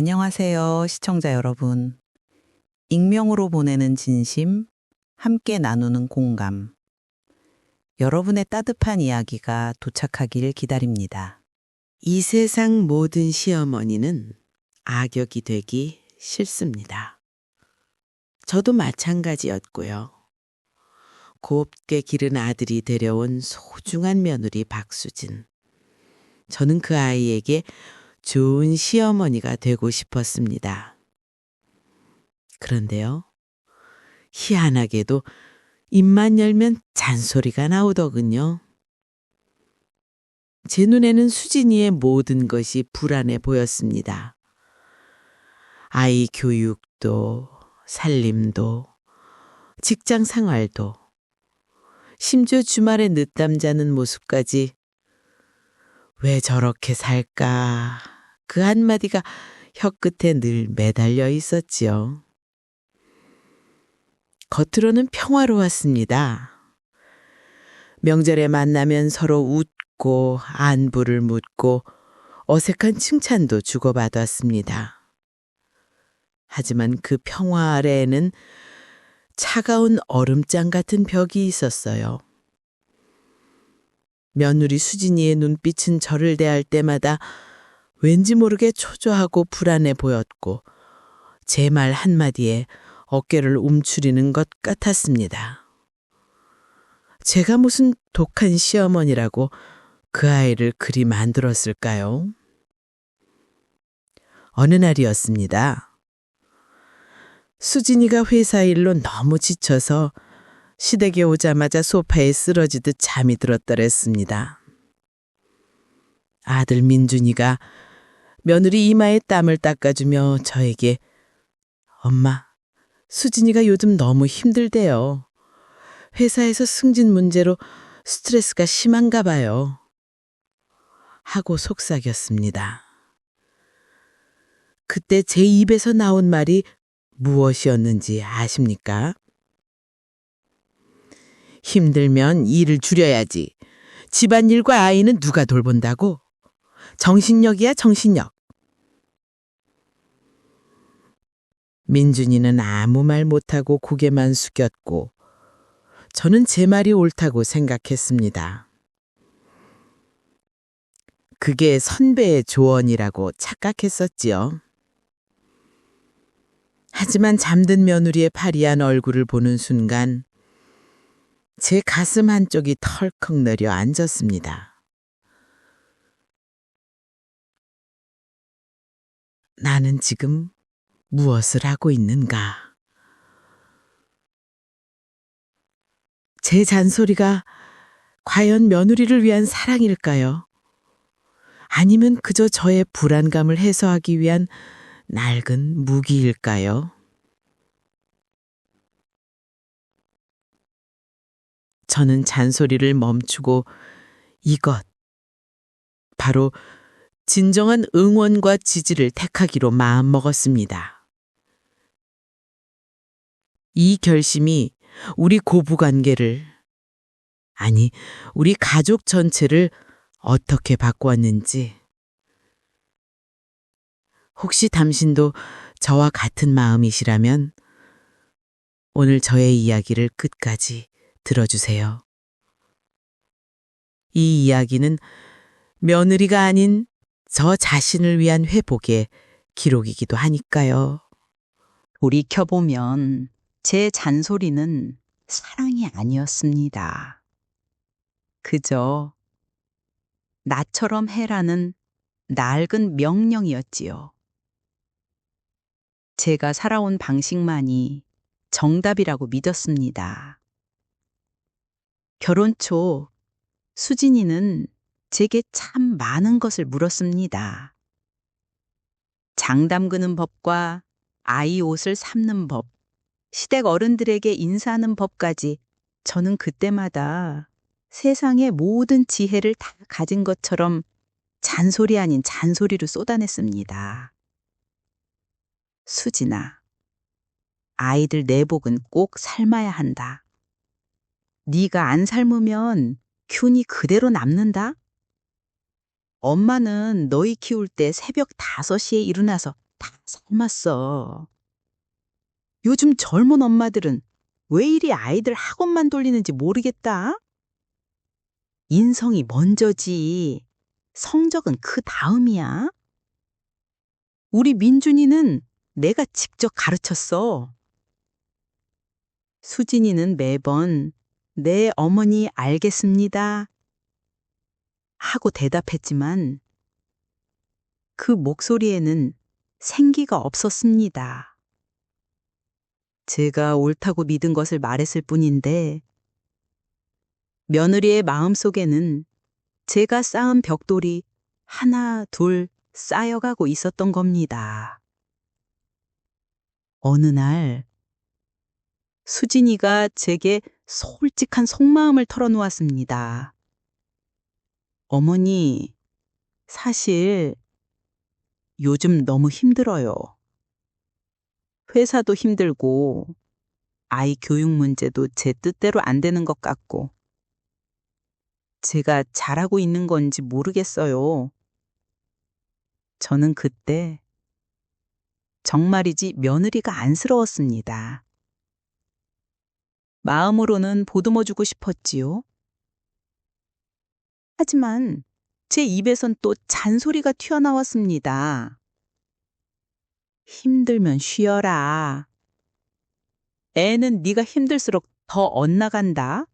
안녕하세요, 시청자 여러분. 익명으로 보내는 진심, 함께 나누는 공감. 여러분의 따뜻한 이야기가 도착하길 기다립니다. 이 세상 모든 시어머니는 악역이 되기 싫습니다. 저도 마찬가지였고요. 곱게 기른 아들이 데려온 소중한 며느리 박수진. 저는 그 아이에게 좋은 시어머니가 되고 싶었습니다. 그런데요, 희한하게도 입만 열면 잔소리가 나오더군요. 제 눈에는 수진이의 모든 것이 불안해 보였습니다. 아이 교육도, 살림도, 직장 생활도, 심지어 주말에 늦잠 자는 모습까지 왜 저렇게 살까? 그 한마디가 혀끝에 늘 매달려 있었지요. 겉으로는 평화로웠습니다. 명절에 만나면 서로 웃고 안부를 묻고 어색한 칭찬도 주고받았습니다. 하지만 그 평화 아래에는 차가운 얼음장 같은 벽이 있었어요. 며느리 수진이의 눈빛은 저를 대할 때마다 왠지 모르게 초조하고 불안해 보였고 제 말 한마디에 어깨를 움츠리는 것 같았습니다. 제가 무슨 독한 시어머니라고 그 아이를 그리 만들었을까요? 어느 날이었습니다. 수진이가 회사 일로 너무 지쳐서 시댁에 오자마자 소파에 쓰러지듯 잠이 들었더랬습니다. 아들 민준이가 며느리 이마에 땀을 닦아주며 저에게 엄마, 수진이가 요즘 너무 힘들대요. 회사에서 승진 문제로 스트레스가 심한가 봐요. 하고 속삭였습니다. 그때 제 입에서 나온 말이 무엇이었는지 아십니까? 힘들면 일을 줄여야지. 집안일과 아이는 누가 돌본다고? 정신력이야, 정신력. 민준이는 아무 말 못하고 고개만 숙였고, 저는 제 말이 옳다고 생각했습니다. 그게 선배의 조언이라고 착각했었지요. 하지만 잠든 며느리의 파리한 얼굴을 보는 순간 제 가슴 한쪽이 털컥 내려 앉았습니다. 나는 지금 무엇을 하고 있는가? 제 잔소리가 과연 며느리를 위한 사랑일까요? 아니면 그저 저의 불안감을 해소하기 위한 낡은 무기일까요? 저는 잔소리를 멈추고 이것, 바로 진정한 응원과 지지를 택하기로 마음먹었습니다. 이 결심이 우리 고부 관계를, 아니, 우리 가족 전체를 어떻게 바꾸었는지, 혹시 당신도 저와 같은 마음이시라면 오늘 저의 이야기를 끝까지 들어주세요. 이 이야기는 며느리가 아닌 저 자신을 위한 회복의 기록이기도 하니까요. 돌이켜보면 제 잔소리는 사랑이 아니었습니다. 그저 나처럼 해라는 낡은 명령이었지요. 제가 살아온 방식만이 정답이라고 믿었습니다. 결혼 초 수진이는 제게 참 많은 것을 물었습니다. 장 담그는 법과 아이 옷을 삽는 법, 시댁 어른들에게 인사하는 법까지 저는 그때마다 세상의 모든 지혜를 다 가진 것처럼 잔소리 아닌 잔소리를 쏟아냈습니다. 수진아, 아이들 내복은 꼭 삶아야 한다. 네가 안 삶으면 균이 그대로 남는다? 엄마는 너희 키울 때 새벽 5시에 일어나서 다 삶았어. 요즘 젊은 엄마들은 왜 이리 아이들 학원만 돌리는지 모르겠다. 인성이 먼저지. 성적은 그 다음이야. 우리 민준이는 내가 직접 가르쳤어. 수진이는 매번 네 어머니 알겠습니다. 하고 대답했지만 그 목소리에는 생기가 없었습니다. 제가 옳다고 믿은 것을 말했을 뿐인데 며느리의 마음 속에는 제가 쌓은 벽돌이 하나, 둘 쌓여가고 있었던 겁니다. 어느 날 수진이가 제게 솔직한 속마음을 털어놓았습니다. 어머니, 사실 요즘 너무 힘들어요. 회사도 힘들고 아이 교육 문제도 제 뜻대로 안 되는 것 같고 제가 잘하고 있는 건지 모르겠어요. 저는 그때 정말이지 며느리가 안쓰러웠습니다. 마음으로는 보듬어주고 싶었지요. 하지만 제 입에선 또 잔소리가 튀어나왔습니다. 힘들면 쉬어라. 애는 네가 힘들수록 더 엇나간다.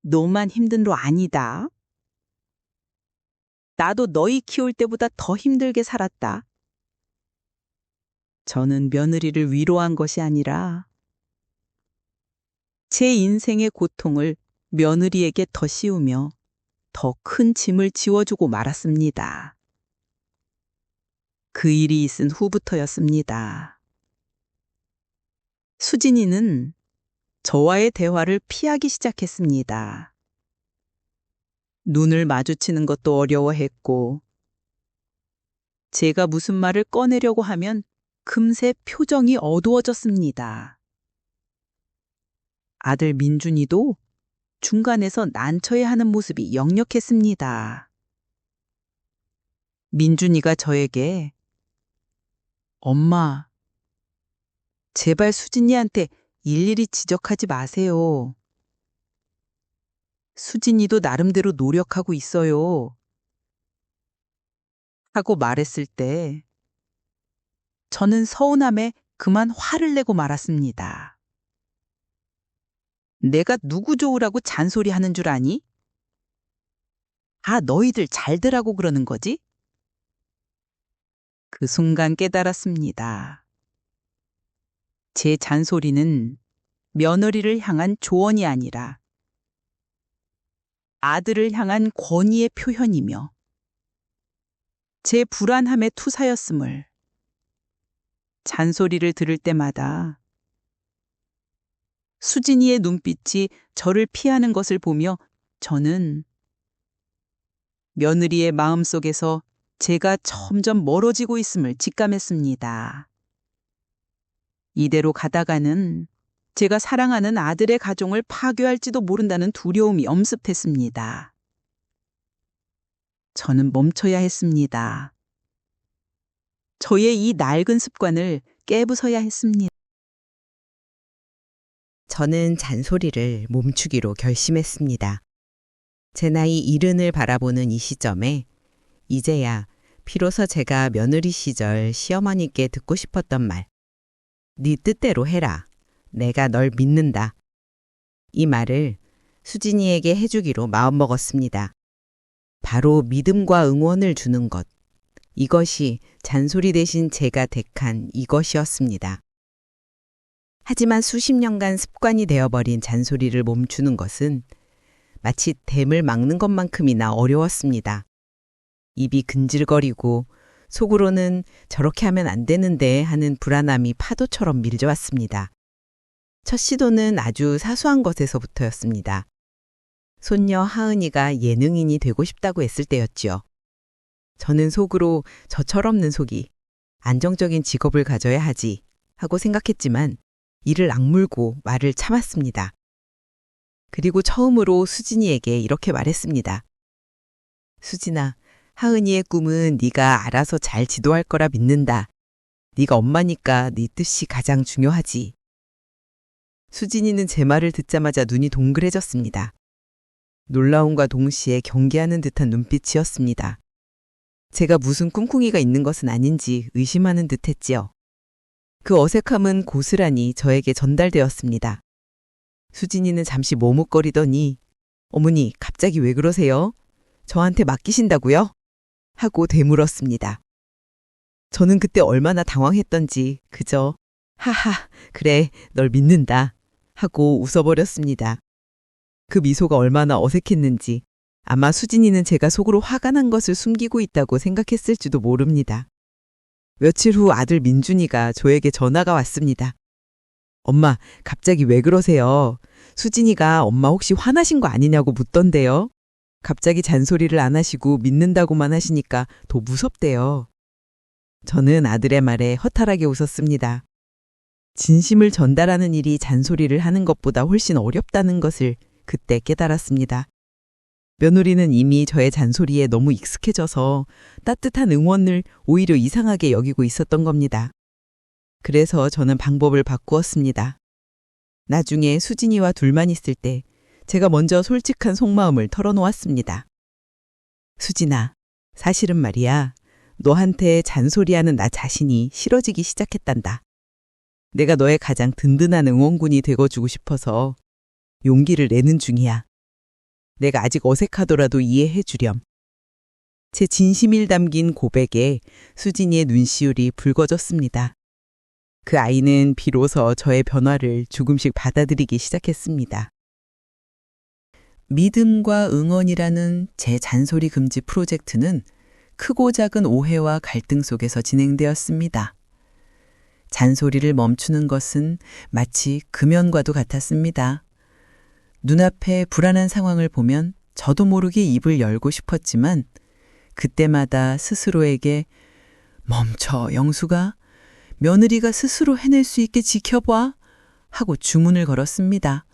너만 힘든 로 아니다. 나도 너희 키울 때보다 더 힘들게 살았다. 저는 며느리를 위로한 것이 아니라 제 인생의 고통을 며느리에게 더 씌우며 더 큰 짐을 지워주고 말았습니다. 그 일이 있은 후부터였습니다. 수진이는 저와의 대화를 피하기 시작했습니다. 눈을 마주치는 것도 어려워했고, 제가 무슨 말을 꺼내려고 하면 금세 표정이 어두워졌습니다. 아들 민준이도 중간에서 난처해하는 모습이 역력했습니다. 민준이가 저에게 엄마, 제발 수진이한테 일일이 지적하지 마세요. 수진이도 나름대로 노력하고 있어요. 하고 말했을 때 저는 서운함에 그만 화를 내고 말았습니다. 내가 누구 좋으라고 잔소리 하는 줄 아니? 아, 너희들 잘되라고 그러는 거지? 그 순간 깨달았습니다. 제 잔소리는 며느리를 향한 조언이 아니라 아들을 향한 권위의 표현이며 제 불안함의 투사였음을 잔소리를 들을 때마다 수진이의 눈빛이 저를 피하는 것을 보며 저는 며느리의 마음 속에서 제가 점점 멀어지고 있음을 직감했습니다. 이대로 가다가는 제가 사랑하는 아들의 가정을 파괴할지도 모른다는 두려움이 엄습했습니다. 저는 멈춰야 했습니다. 저의 이 낡은 습관을 깨부숴야 했습니다. 저는 잔소리를 멈추기로 결심했습니다. 제 나이 이른을 바라보는 이 시점에 이제야 비로소 제가 며느리 시절 시어머니께 듣고 싶었던 말. 네 뜻대로 해라. 내가 널 믿는다. 이 말을 수진이에게 해주기로 마음먹었습니다. 바로 믿음과 응원을 주는 것. 이것이 잔소리 대신 제가 택한 이것이었습니다. 하지만 수십 년간 습관이 되어버린 잔소리를 멈추는 것은 마치 댐을 막는 것만큼이나 어려웠습니다. 입이 근질거리고 속으로는 저렇게 하면 안 되는데 하는 불안함이 파도처럼 밀려왔습니다. 첫 시도는 아주 사소한 것에서부터였습니다. 손녀 하은이가 예능인이 되고 싶다고 했을 때였지요. 저는 속으로 저 철없는 속이 안정적인 직업을 가져야 하지 하고 생각했지만 이를 악물고 말을 참았습니다. 그리고 처음으로 수진이에게 이렇게 말했습니다. 수진아, 하은이의 꿈은 네가 알아서 잘 지도할 거라 믿는다. 네가 엄마니까 네 뜻이 가장 중요하지. 수진이는 제 말을 듣자마자 눈이 동그래졌습니다. 놀라움과 동시에 경계하는 듯한 눈빛이었습니다. 제가 무슨 꿍꿍이가 있는 것은 아닌지 의심하는 듯 했지요. 그 어색함은 고스란히 저에게 전달되었습니다. 수진이는 잠시 머뭇거리더니 어머니 갑자기 왜 그러세요? 저한테 맡기신다고요? 하고 되물었습니다. 저는 그때 얼마나 당황했던지 그저 하하 그래 널 믿는다 하고 웃어버렸습니다. 그 미소가 얼마나 어색했는지 아마 수진이는 제가 속으로 화가 난 것을 숨기고 있다고 생각했을지도 모릅니다. 며칠 후 아들 민준이가 저에게 전화가 왔습니다. 엄마, 갑자기 왜 그러세요? 수진이가 엄마 혹시 화나신 거 아니냐고 묻던데요. 갑자기 잔소리를 안 하시고 믿는다고만 하시니까 더 무섭대요. 저는 아들의 말에 허탈하게 웃었습니다. 진심을 전달하는 일이 잔소리를 하는 것보다 훨씬 어렵다는 것을 그때 깨달았습니다. 며느리는 이미 저의 잔소리에 너무 익숙해져서 따뜻한 응원을 오히려 이상하게 여기고 있었던 겁니다. 그래서 저는 방법을 바꾸었습니다. 나중에 수진이와 둘만 있을 때 제가 먼저 솔직한 속마음을 털어놓았습니다. 수진아, 사실은 말이야. 너한테 잔소리하는 나 자신이 싫어지기 시작했단다. 내가 너의 가장 든든한 응원군이 되어주고 싶어서 용기를 내는 중이야. 내가 아직 어색하더라도 이해해 주렴. 제 진심일 담긴 고백에 수진이의 눈시울이 붉어졌습니다. 그 아이는 비로소 저의 변화를 조금씩 받아들이기 시작했습니다. 믿음과 응원이라는 제 잔소리 금지 프로젝트는 크고 작은 오해와 갈등 속에서 진행되었습니다. 잔소리를 멈추는 것은 마치 금연과도 같았습니다. 눈앞에 불안한 상황을 보면 저도 모르게 입을 열고 싶었지만 그때마다 스스로에게 멈춰 영수가 며느리가 스스로 해낼 수 있게 지켜봐 하고 주문을 걸었습니다.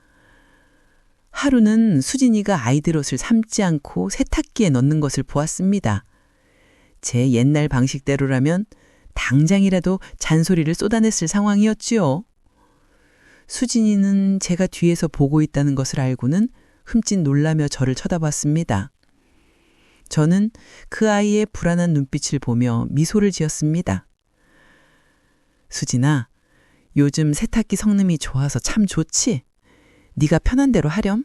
하루는 수진이가 아이들 옷을 삶지 않고 세탁기에 넣는 것을 보았습니다. 제 옛날 방식대로라면 당장이라도 잔소리를 쏟아냈을 상황이었지요. 수진이는 제가 뒤에서 보고 있다는 것을 알고는 흠칫 놀라며 저를 쳐다봤습니다. 저는 그 아이의 불안한 눈빛을 보며 미소를 지었습니다. 수진아, 요즘 세탁기 성능이 좋아서 참 좋지? 네가 편한 대로 하렴?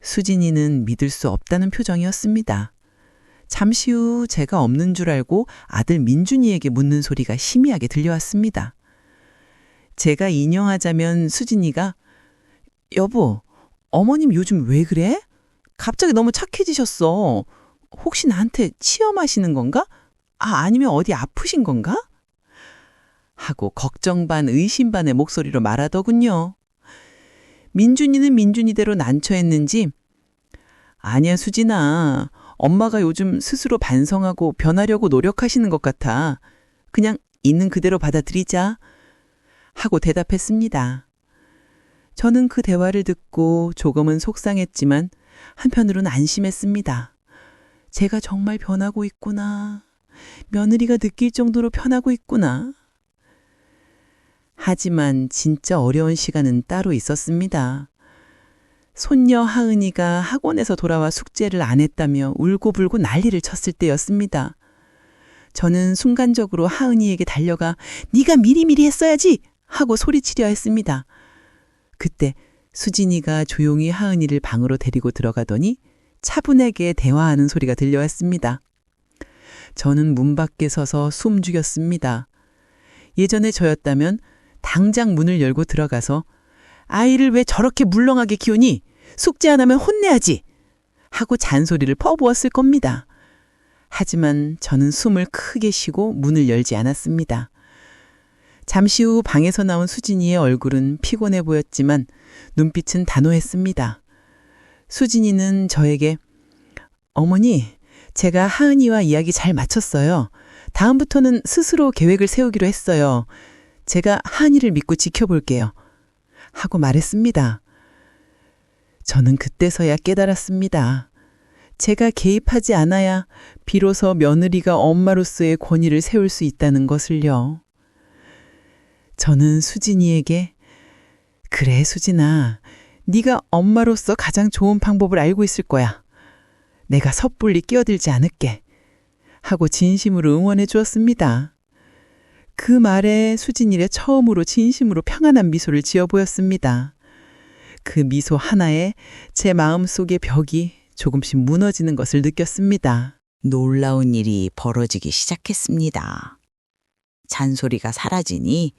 수진이는 믿을 수 없다는 표정이었습니다. 잠시 후 제가 없는 줄 알고 아들 민준이에게 묻는 소리가 희미하게 들려왔습니다. 제가 인용하자면 수진이가 여보, 어머님 요즘 왜 그래? 갑자기 너무 착해지셨어. 혹시 나한테 치험하시는 건가? 아, 아니면 어디 아프신 건가? 하고 걱정 반 의심 반의 목소리로 말하더군요. 민준이는 민준이대로 난처했는지 아니야 수진아 엄마가 요즘 스스로 반성하고 변하려고 노력하시는 것 같아. 그냥 있는 그대로 받아들이자. 하고 대답했습니다. 저는 그 대화를 듣고 조금은 속상했지만 한편으로는 안심했습니다. 제가 정말 변하고 있구나. 며느리가 느낄 정도로 변하고 있구나. 하지만 진짜 어려운 시간은 따로 있었습니다. 손녀 하은이가 학원에서 돌아와 숙제를 안 했다며 울고불고 난리를 쳤을 때였습니다. 저는 순간적으로 하은이에게 달려가 네가 미리미리 했어야지 하고 소리치려 했습니다. 그때 수진이가 조용히 하은이를 방으로 데리고 들어가더니 차분하게 대화하는 소리가 들려왔습니다. 저는 문 밖에 서서 숨 죽였습니다. 예전에 저였다면 당장 문을 열고 들어가서 아이를 왜 저렇게 물렁하게 키우니? 숙제 안 하면 혼내야지! 하고 잔소리를 퍼부었을 겁니다. 하지만 저는 숨을 크게 쉬고 문을 열지 않았습니다. 잠시 후 방에서 나온 수진이의 얼굴은 피곤해 보였지만 눈빛은 단호했습니다. 수진이는 저에게 어머니, 제가 하은이와 이야기 잘 마쳤어요. 다음부터는 스스로 계획을 세우기로 했어요. 제가 하은이를 믿고 지켜볼게요. 하고 말했습니다. 저는 그때서야 깨달았습니다. 제가 개입하지 않아야 비로소 며느리가 엄마로서의 권위를 세울 수 있다는 것을요. 저는 수진이에게 그래 수진아, 네가 엄마로서 가장 좋은 방법을 알고 있을 거야. 내가 섣불리 끼어들지 않을게. 하고 진심으로 응원해 주었습니다. 그 말에 수진이의 처음으로 진심으로 평안한 미소를 지어 보였습니다. 그 미소 하나에 제 마음 속의 벽이 조금씩 무너지는 것을 느꼈습니다. 놀라운 일이 벌어지기 시작했습니다. 잔소리가 사라지니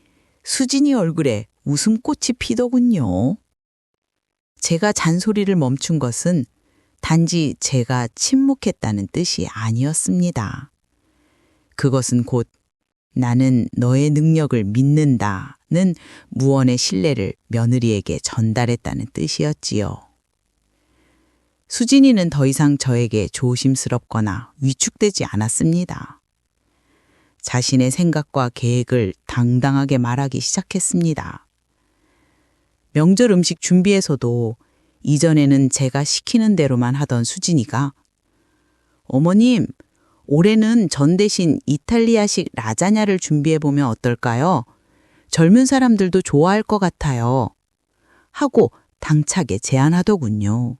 수진이 얼굴에 웃음꽃이 피더군요. 제가 잔소리를 멈춘 것은 단지 제가 침묵했다는 뜻이 아니었습니다. 그것은 곧 나는 너의 능력을 믿는다는 무언의 신뢰를 며느리에게 전달했다는 뜻이었지요. 수진이는 더 이상 저에게 조심스럽거나 위축되지 않았습니다. 자신의 생각과 계획을 당당하게 말하기 시작했습니다. 명절 음식 준비에서도 이전에는 제가 시키는 대로만 하던 수진이가 어머님, 올해는 전 대신 이탈리아식 라자냐를 준비해보면 어떨까요? 젊은 사람들도 좋아할 것 같아요. 하고 당차게 제안하더군요.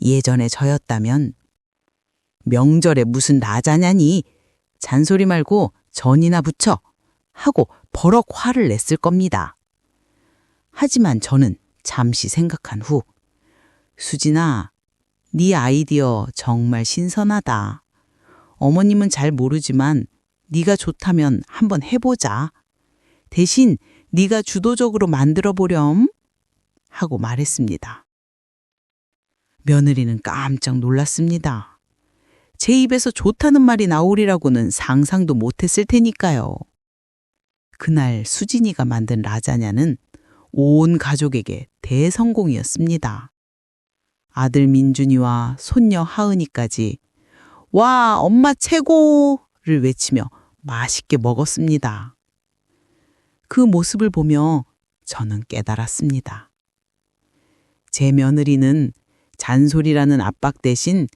예전에 저였다면 명절에 무슨 라자냐니 잔소리 말고 전이나 붙여 하고 버럭 화를 냈을 겁니다. 하지만 저는 잠시 생각한 후 수진아, 네 아이디어 정말 신선하다. 어머님은 잘 모르지만 네가 좋다면 한번 해보자. 대신 네가 주도적으로 만들어 보렴 하고 말했습니다. 며느리는 깜짝 놀랐습니다. 제 입에서 좋다는 말이 나오리라고는 상상도 못했을 테니까요. 그날 수진이가 만든 라자냐는 온 가족에게 대성공이었습니다. 아들 민준이와 손녀 하은이까지 와, 엄마 최고를 외치며 맛있게 먹었습니다. 그 모습을 보며 저는 깨달았습니다. 제 며느리는 잔소리라는 압박 대신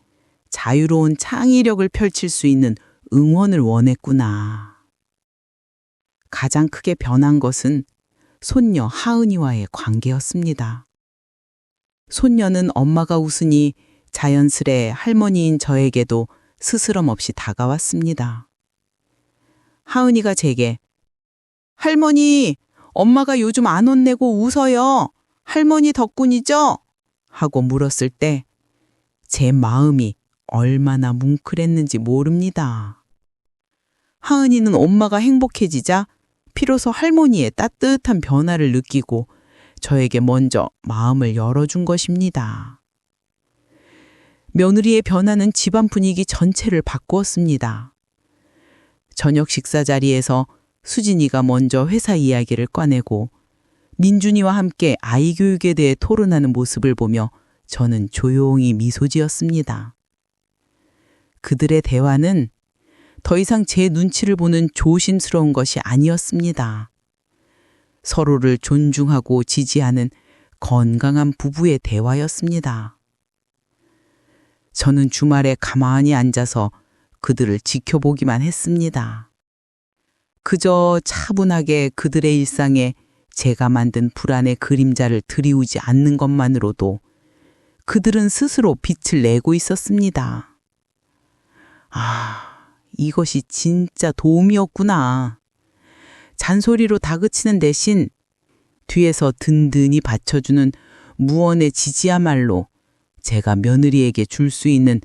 자유로운 창의력을 펼칠 수 있는 응원을 원했구나. 가장 크게 변한 것은 손녀 하은이와의 관계였습니다. 손녀는 엄마가 웃으니 자연스레 할머니인 저에게도 스스럼 없이 다가왔습니다. 하은이가 제게 할머니, 엄마가 요즘 안 혼내고 웃어요. 할머니 덕분이죠? 하고 물었을 때 제 마음이 얼마나 뭉클했는지 모릅니다. 하은이는 엄마가 행복해지자 비로소 할머니의 따뜻한 변화를 느끼고 저에게 먼저 마음을 열어준 것입니다. 며느리의 변화는 집안 분위기 전체를 바꾸었습니다. 저녁 식사 자리에서 수진이가 먼저 회사 이야기를 꺼내고 민준이와 함께 아이 교육에 대해 토론하는 모습을 보며 저는 조용히 미소 지었습니다. 그들의 대화는 더 이상 제 눈치를 보는 조심스러운 것이 아니었습니다. 서로를 존중하고 지지하는 건강한 부부의 대화였습니다. 저는 주말에 가만히 앉아서 그들을 지켜보기만 했습니다. 그저 차분하게 그들의 일상에 제가 만든 불안의 그림자를 들이우지 않는 것만으로도 그들은 스스로 빛을 내고 있었습니다. 아, 이것이 진짜 도움이었구나. 잔소리로 다그치는 대신 뒤에서 든든히 받쳐주는 무언의 지지야말로 제가 며느리에게 줄 수 있는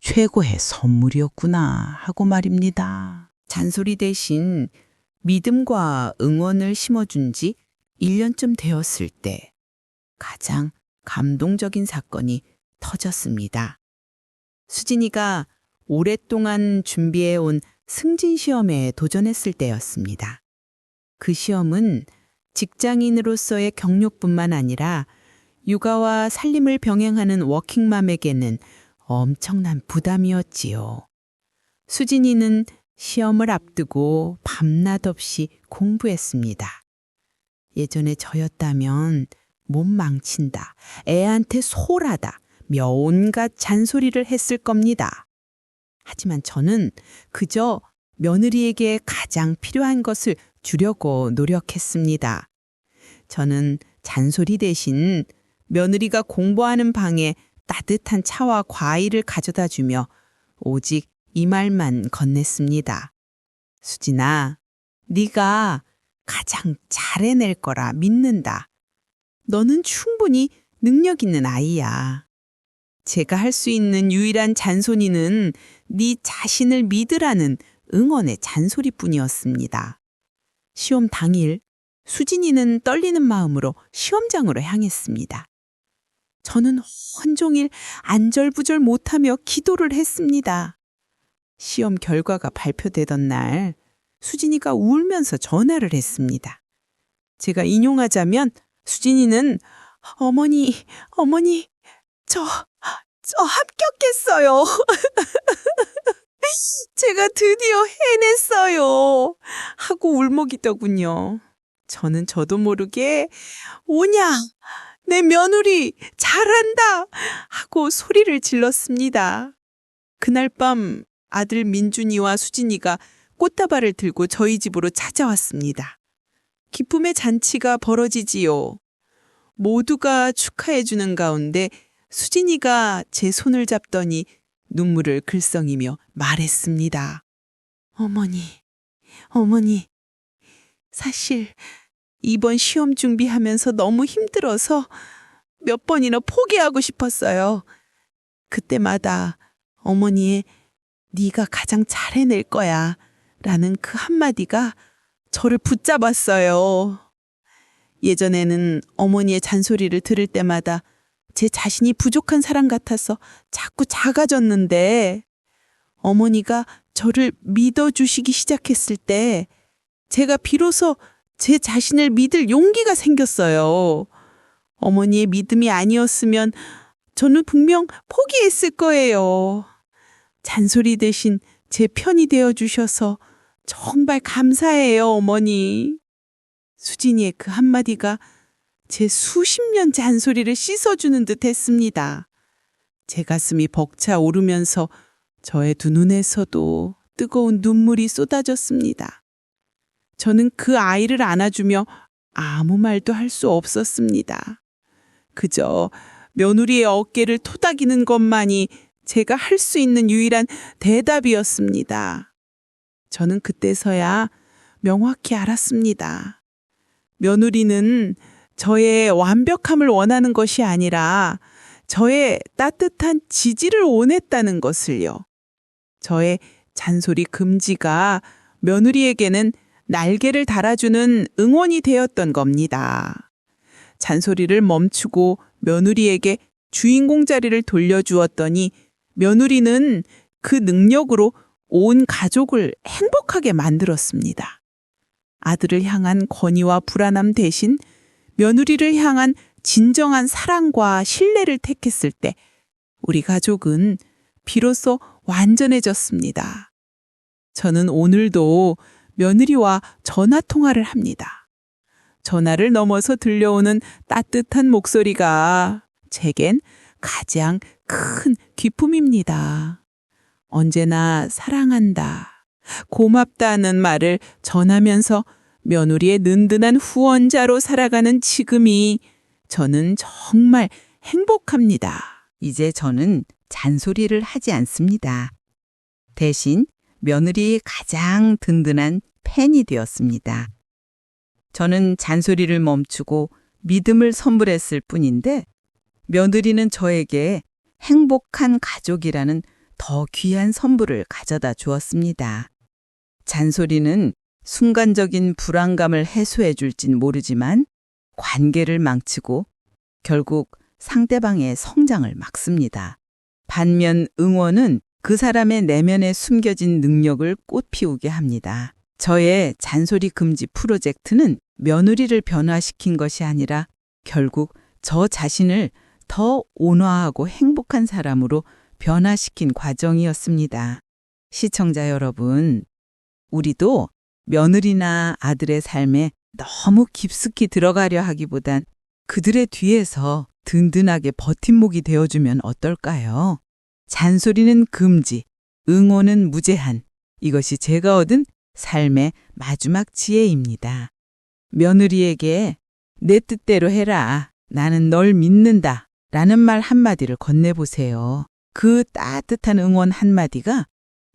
최고의 선물이었구나 하고 말입니다. 잔소리 대신 믿음과 응원을 심어준 지 1년쯤 되었을 때 가장 감동적인 사건이 터졌습니다. 수진이가 오랫동안 준비해온 승진 시험에 도전했을 때였습니다. 그 시험은 직장인으로서의 경력뿐만 아니라 육아와 살림을 병행하는 워킹맘에게는 엄청난 부담이었지요. 수진이는 시험을 앞두고 밤낮 없이 공부했습니다. 예전에 저였다면 몸 망친다, 애한테 소라다, 몇온갖 잔소리를 했을 겁니다. 하지만 저는 그저 며느리에게 가장 필요한 것을 주려고 노력했습니다. 저는 잔소리 대신 며느리가 공부하는 방에 따뜻한 차와 과일을 가져다 주며 오직 이 말만 건넸습니다. 수진아, 네가 가장 잘 해낼 거라 믿는다. 너는 충분히 능력 있는 아이야. 제가 할 수 있는 유일한 잔소리는 네 자신을 믿으라는 응원의 잔소리뿐이었습니다. 시험 당일 수진이는 떨리는 마음으로 시험장으로 향했습니다. 저는 혼종일 안절부절 못하며 기도를 했습니다. 시험 결과가 발표되던 날 수진이가 울면서 전화를 했습니다. 제가 인용하자면 수진이는 어머니, 어머니, 저, 저 합격했어요. 제가 드디어 해냈어요. 하고 울먹이더군요. 저는 저도 모르게 오냐, 내 며느리 잘한다 하고 소리를 질렀습니다. 그날 밤 아들 민준이와 수진이가 꽃다발을 들고 저희 집으로 찾아왔습니다. 기쁨의 잔치가 벌어지지요. 모두가 축하해주는 가운데 수진이가 제 손을 잡더니 눈물을 글썽이며 말했습니다. 어머니, 어머니, 사실 이번 시험 준비하면서 너무 힘들어서 몇 번이나 포기하고 싶었어요. 그때마다 어머니의 네가 가장 잘 해낼 거야 라는 그 한마디가 저를 붙잡았어요. 예전에는 어머니의 잔소리를 들을 때마다 제 자신이 부족한 사람 같아서 자꾸 작아졌는데 어머니가 저를 믿어주시기 시작했을 때 제가 비로소 제 자신을 믿을 용기가 생겼어요. 어머니의 믿음이 아니었으면 저는 분명 포기했을 거예요. 잔소리 대신 제 편이 되어 주셔서 정말 감사해요, 어머니. 수진이의 그 한마디가 제 수십 년 잔소리를 씻어주는 듯 했습니다. 제 가슴이 벅차 오르면서 저의 두 눈에서도 뜨거운 눈물이 쏟아졌습니다. 저는 그 아이를 안아주며 아무 말도 할 수 없었습니다. 그저 며느리의 어깨를 토닥이는 것만이 제가 할 수 있는 유일한 대답이었습니다. 저는 그때서야 명확히 알았습니다. 며느리는 저의 완벽함을 원하는 것이 아니라 저의 따뜻한 지지를 원했다는 것을요. 저의 잔소리 금지가 며느리에게는 날개를 달아주는 응원이 되었던 겁니다. 잔소리를 멈추고 며느리에게 주인공 자리를 돌려주었더니 며느리는 그 능력으로 온 가족을 행복하게 만들었습니다. 아들을 향한 권위와 불안함 대신 며느리를 향한 진정한 사랑과 신뢰를 택했을 때 우리 가족은 비로소 완전해졌습니다. 저는 오늘도 며느리와 전화 통화를 합니다. 전화를 넘어서 들려오는 따뜻한 목소리가 제겐 가장 큰 기쁨입니다. 언제나 사랑한다, 고맙다는 말을 전하면서 며느리의 든든한 후원자로 살아가는 지금이 저는 정말 행복합니다. 이제 저는 잔소리를 하지 않습니다. 대신 며느리의 가장 든든한 팬이 되었습니다. 저는 잔소리를 멈추고 믿음을 선물했을 뿐인데 며느리는 저에게 행복한 가족이라는 더 귀한 선물을 가져다 주었습니다. 잔소리는 순간적인 불안감을 해소해 줄진 모르지만 관계를 망치고 결국 상대방의 성장을 막습니다. 반면 응원은 그 사람의 내면에 숨겨진 능력을 꽃피우게 합니다. 저의 잔소리 금지 프로젝트는 며느리를 변화시킨 것이 아니라 결국 저 자신을 더 온화하고 행복한 사람으로 변화시킨 과정이었습니다. 시청자 여러분, 우리도 며느리나 아들의 삶에 너무 깊숙이 들어가려 하기보단 그들의 뒤에서 든든하게 버팀목이 되어주면 어떨까요? 잔소리는 금지, 응원은 무제한. 이것이 제가 얻은 삶의 마지막 지혜입니다. 며느리에게 내 뜻대로 해라. 나는 널 믿는다. 라는 말 한마디를 건네보세요. 그 따뜻한 응원 한마디가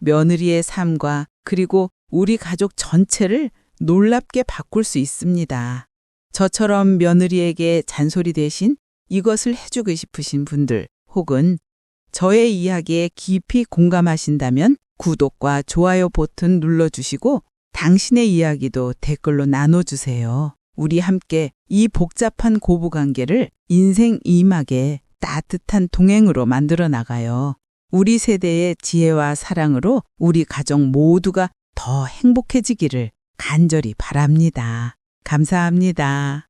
며느리의 삶과 그리고 우리 가족 전체를 놀랍게 바꿀 수 있습니다. 저처럼 며느리에게 잔소리 대신 이것을 해주고 싶으신 분들 혹은 저의 이야기에 깊이 공감하신다면 구독과 좋아요 버튼 눌러주시고 당신의 이야기도 댓글로 나눠주세요. 우리 함께 이 복잡한 고부관계를 인생 이막의 따뜻한 동행으로 만들어 나가요. 우리 세대의 지혜와 사랑으로 우리 가정 모두가 더 행복해지기를 간절히 바랍니다. 감사합니다.